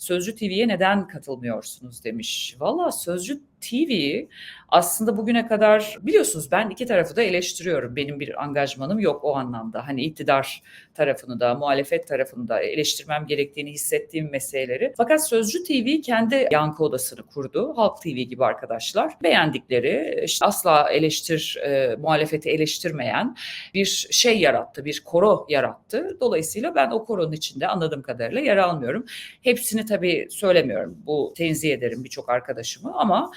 Sözcü TV'ye neden katılmıyorsunuz demiş. Valla Sözcü TV aslında bugüne kadar biliyorsunuz ben iki tarafı da eleştiriyorum. Benim bir angajmanım yok o anlamda. Hani iktidar tarafını da muhalefet tarafını da eleştirmem gerektiğini hissettiğim meseleleri. Fakat Sözcü TV kendi yankı odasını kurdu. Halk TV gibi arkadaşlar. Beğendikleri işte asla eleştir e, muhalefeti eleştirmeyen bir şey yarattı. Bir koro yarattı. Dolayısıyla ben o koronun içinde anladığım kadarıyla yer almıyorum. Hepsini tabii söylemiyorum. Bu tenzih ederim birçok arkadaşımı ama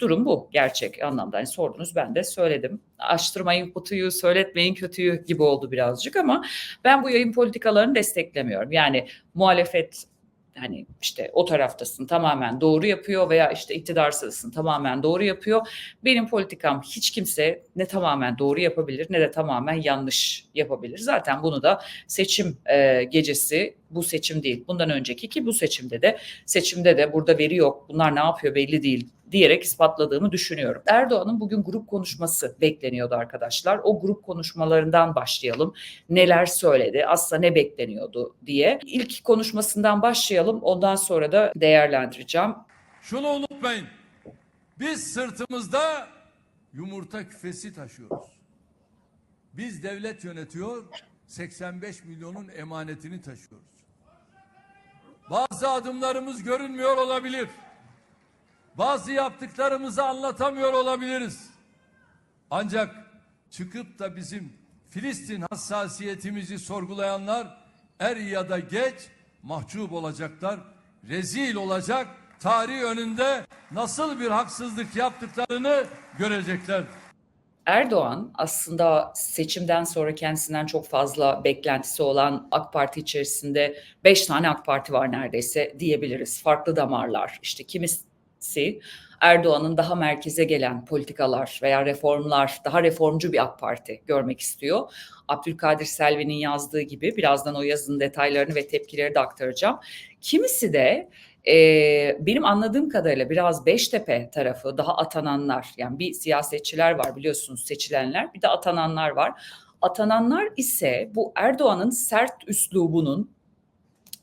Durum bu gerçek anlamda. Hani sordunuz ben de söyledim. Açtırmayın kutuyu, söyletmeyin kötüyü gibi oldu birazcık ama ben bu yayın politikalarını desteklemiyorum. Yani muhalefet hani işte o taraftasın tamamen doğru yapıyor veya işte iktidarsızsın tamamen doğru yapıyor. Benim politikam hiç kimse ne tamamen doğru yapabilir ne de tamamen yanlış yapabilir. Zaten bunu da seçim e, gecesi bu seçim değil. Bundan önceki ki bu seçimde de seçimde de burada veri yok. Bunlar ne yapıyor belli değil diyerek ispatladığımı düşünüyorum. Erdoğan'ın bugün grup konuşması bekleniyordu arkadaşlar. O grup konuşmalarından başlayalım. Neler söyledi, aslında ne bekleniyordu diye. İlk konuşmasından başlayalım. Ondan sonra da değerlendireceğim. Şunu unutmayın. Biz sırtımızda yumurta küfesi taşıyoruz. Biz devlet yönetiyor, 85 milyonun emanetini taşıyoruz. Bazı adımlarımız görünmüyor olabilir. Bazı yaptıklarımızı anlatamıyor olabiliriz. Ancak çıkıp da bizim Filistin hassasiyetimizi sorgulayanlar er ya da geç mahcup olacaklar, rezil olacak, tarih önünde nasıl bir haksızlık yaptıklarını görecekler. Erdoğan aslında seçimden sonra kendisinden çok fazla beklentisi olan AK Parti içerisinde 5 tane AK Parti var neredeyse diyebiliriz. Farklı damarlar. İşte kimisi Erdoğan'ın daha merkeze gelen politikalar veya reformlar, daha reformcu bir AK Parti görmek istiyor. Abdülkadir Selvi'nin yazdığı gibi birazdan o yazının detaylarını ve tepkileri de aktaracağım. Kimisi de ee, benim anladığım kadarıyla biraz Beştepe tarafı daha atananlar yani bir siyasetçiler var biliyorsunuz seçilenler bir de atananlar var. Atananlar ise bu Erdoğan'ın sert üslubunun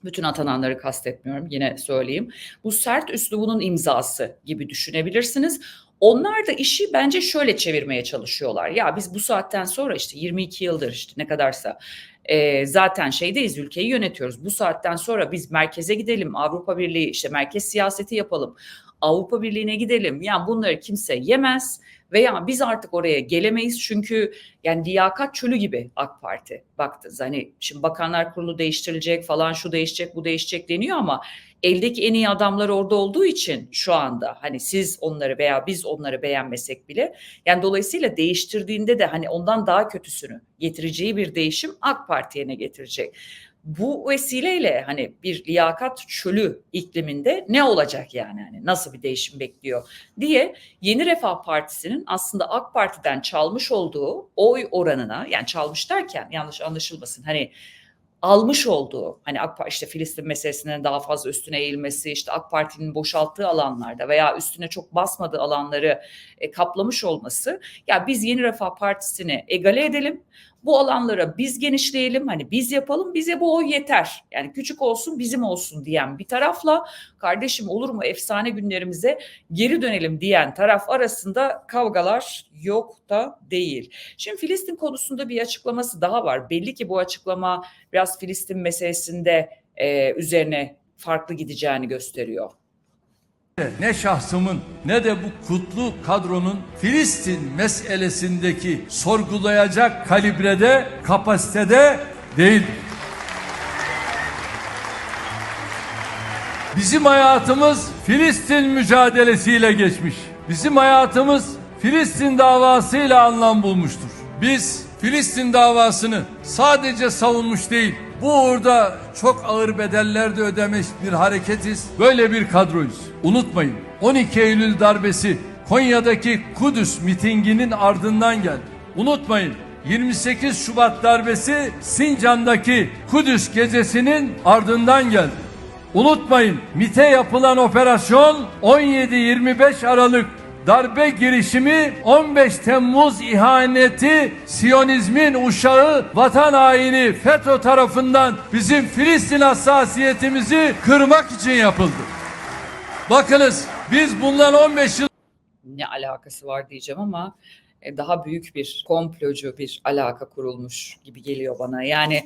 bütün atananları kastetmiyorum yine söyleyeyim. Bu sert üslubunun imzası gibi düşünebilirsiniz. Onlar da işi bence şöyle çevirmeye çalışıyorlar. Ya biz bu saatten sonra işte 22 yıldır işte ne kadarsa e, zaten şeydeyiz ülkeyi yönetiyoruz. Bu saatten sonra biz merkeze gidelim Avrupa Birliği işte merkez siyaseti yapalım. Avrupa Birliği'ne gidelim. Yani bunları kimse yemez veya biz artık oraya gelemeyiz çünkü yani liyakat çölü gibi AK Parti baktınız. Hani şimdi bakanlar kurulu değiştirilecek falan şu değişecek bu değişecek deniyor ama eldeki en iyi adamlar orada olduğu için şu anda hani siz onları veya biz onları beğenmesek bile yani dolayısıyla değiştirdiğinde de hani ondan daha kötüsünü getireceği bir değişim AK Parti'ye ne getirecek? Bu vesileyle hani bir liyakat çölü ikliminde ne olacak yani? Hani nasıl bir değişim bekliyor? diye Yeni Refah Partisi'nin aslında AK Parti'den çalmış olduğu oy oranına yani çalmış derken yanlış anlaşılmasın hani almış olduğu hani AK Parti işte Filistin meselesinden daha fazla üstüne eğilmesi işte AK Parti'nin boşalttığı alanlarda veya üstüne çok basmadığı alanları e, kaplamış olması ya biz Yeni Refah Partisi'ni egale edelim bu alanlara biz genişleyelim hani biz yapalım bize bu oy yeter yani küçük olsun bizim olsun diyen bir tarafla kardeşim olur mu efsane günlerimize geri dönelim diyen taraf arasında kavgalar yok da değil. Şimdi Filistin konusunda bir açıklaması daha var. Belli ki bu açıklama biraz Filistin meselesinde e, üzerine farklı gideceğini gösteriyor. Ne şahsımın ne de bu kutlu kadronun Filistin meselesindeki sorgulayacak kalibrede, kapasitede değil. Bizim hayatımız Filistin mücadelesiyle geçmiş. Bizim hayatımız Filistin davasıyla anlam bulmuştur. Biz Filistin davasını sadece savunmuş değil, bu uğurda çok ağır bedeller de ödemiş bir hareketiz. Böyle bir kadroyuz. Unutmayın 12 Eylül darbesi Konya'daki Kudüs mitinginin ardından geldi. Unutmayın 28 Şubat darbesi Sincan'daki Kudüs gecesinin ardından geldi. Unutmayın MIT'e yapılan operasyon 17-25 Aralık darbe girişimi 15 Temmuz ihaneti Siyonizmin uşağı vatan haini FETÖ tarafından bizim Filistin hassasiyetimizi kırmak için yapıldı. Bakınız biz bundan 15 yıl ne alakası var diyeceğim ama e, daha büyük bir komplocu bir alaka kurulmuş gibi geliyor bana. Yani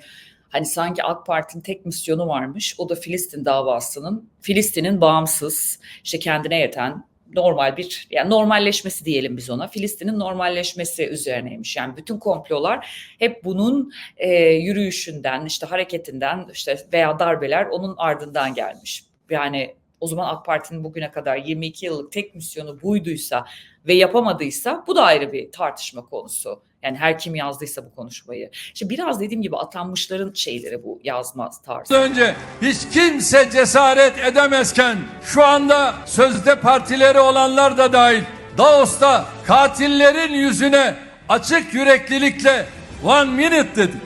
hani sanki AK Parti'nin tek misyonu varmış. O da Filistin davasının, Filistin'in bağımsız, işte kendine yeten normal bir yani normalleşmesi diyelim biz ona. Filistin'in normalleşmesi üzerineymiş. Yani bütün komplolar hep bunun e, yürüyüşünden, işte hareketinden, işte veya darbeler onun ardından gelmiş. Yani o zaman AK Parti'nin bugüne kadar 22 yıllık tek misyonu buyduysa ve yapamadıysa bu da ayrı bir tartışma konusu. Yani her kim yazdıysa bu konuşmayı. İşte biraz dediğim gibi atanmışların şeyleri bu yazma tarzı. önce hiç kimse cesaret edemezken şu anda sözde partileri olanlar da dahil Davos'ta katillerin yüzüne açık yüreklilikle one minute dedi.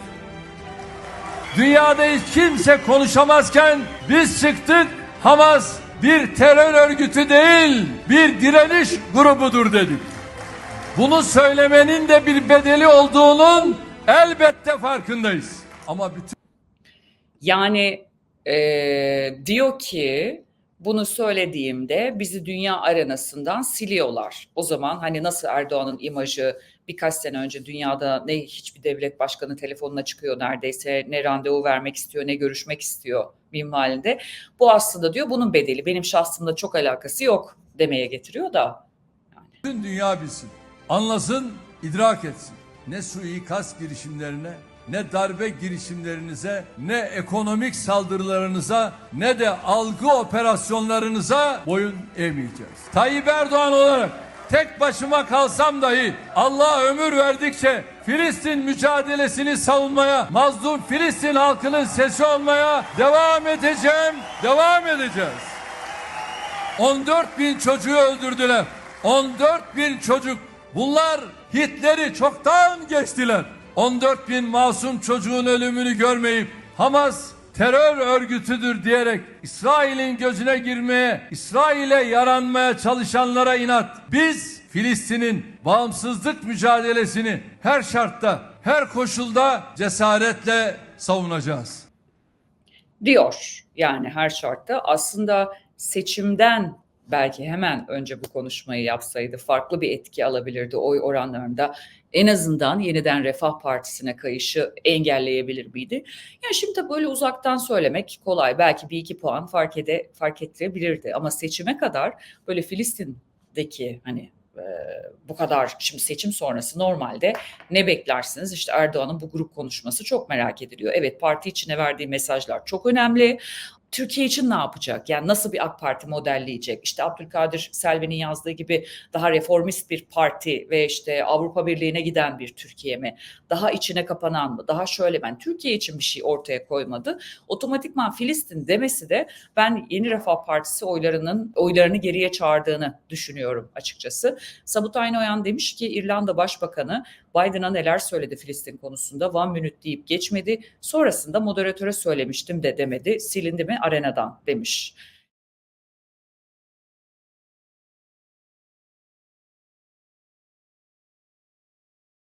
Dünyada hiç kimse konuşamazken biz çıktık Hamas bir terör örgütü değil bir direniş grubudur dedik. Bunu söylemenin de bir bedeli olduğunun elbette farkındayız. Ama bütün Yani eee, diyor ki bunu söylediğimde bizi dünya arenasından siliyorlar. O zaman hani nasıl Erdoğan'ın imajı birkaç sene önce dünyada ne hiçbir devlet başkanı telefonuna çıkıyor neredeyse ne randevu vermek istiyor ne görüşmek istiyor minvalinde. Bu aslında diyor bunun bedeli benim şahsımla çok alakası yok demeye getiriyor da. Bütün dünya bilsin, anlasın, idrak etsin. Ne suikast girişimlerine, ne darbe girişimlerinize, ne ekonomik saldırılarınıza, ne de algı operasyonlarınıza boyun eğmeyeceğiz. Tayyip Erdoğan olarak tek başıma kalsam dahi Allah ömür verdikçe Filistin mücadelesini savunmaya, mazlum Filistin halkının sesi olmaya devam edeceğim, devam edeceğiz. 14 bin çocuğu öldürdüler. 14 bin çocuk. Bunlar Hitler'i çoktan geçtiler. 14 bin masum çocuğun ölümünü görmeyip Hamas terör örgütüdür diyerek İsrail'in gözüne girmeye, İsrail'e yaranmaya çalışanlara inat. Biz Filistin'in bağımsızlık mücadelesini her şartta, her koşulda cesaretle savunacağız. diyor. Yani her şartta aslında seçimden belki hemen önce bu konuşmayı yapsaydı farklı bir etki alabilirdi oy oranlarında. En azından yeniden Refah Partisi'ne kayışı engelleyebilir miydi? Ya şimdi tabii böyle uzaktan söylemek kolay. Belki bir iki puan fark ede fark ettirebilirdi ama seçime kadar böyle Filistin'deki hani e, bu kadar şimdi seçim sonrası normalde ne beklersiniz? İşte Erdoğan'ın bu grup konuşması çok merak ediliyor. Evet parti içine verdiği mesajlar çok önemli. Türkiye için ne yapacak? Yani nasıl bir AK Parti modelleyecek? İşte Abdülkadir Selvi'nin yazdığı gibi daha reformist bir parti ve işte Avrupa Birliği'ne giden bir Türkiye mi? Daha içine kapanan mı? Daha şöyle ben Türkiye için bir şey ortaya koymadı. Otomatikman Filistin demesi de ben Yeni Refah Partisi oylarının oylarını geriye çağırdığını düşünüyorum açıkçası. Sabutay Noyan demiş ki İrlanda Başbakanı Biden'a neler söyledi Filistin konusunda one minute deyip geçmedi. Sonrasında moderatöre söylemiştim de demedi. Silindi mi arenadan demiş.